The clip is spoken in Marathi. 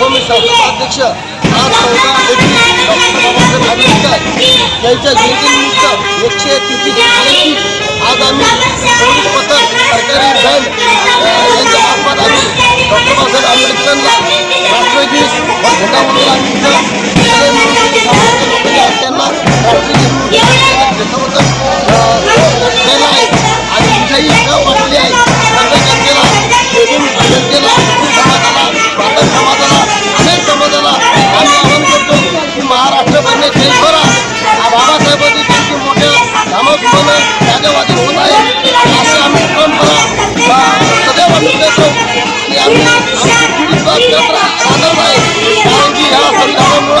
आज चौदा एप्रिल डॉक्टर बाबासाहेब आंबेडकर यांच्या जयंतीनिमित्त एकशे तेहतीस जयंती आज आम्ही पोलीस पथक सरकारी बँक यांच्या मार्फत आम्ही डॉक्टर बाबासाहेब आंबेडकरांना राष्ट्रगीत व झेंडावंदना इथं महाराष्ट्र बनणे जय करा हा बाबासाहेबांची जयंती राजावादी होत आहे. अशी आम्ही परंपरा अ, सदैव ठेवतो आणि आम्ही आमची पिढी सुद्धा आहे कारण की ह्या संघटनेमुळे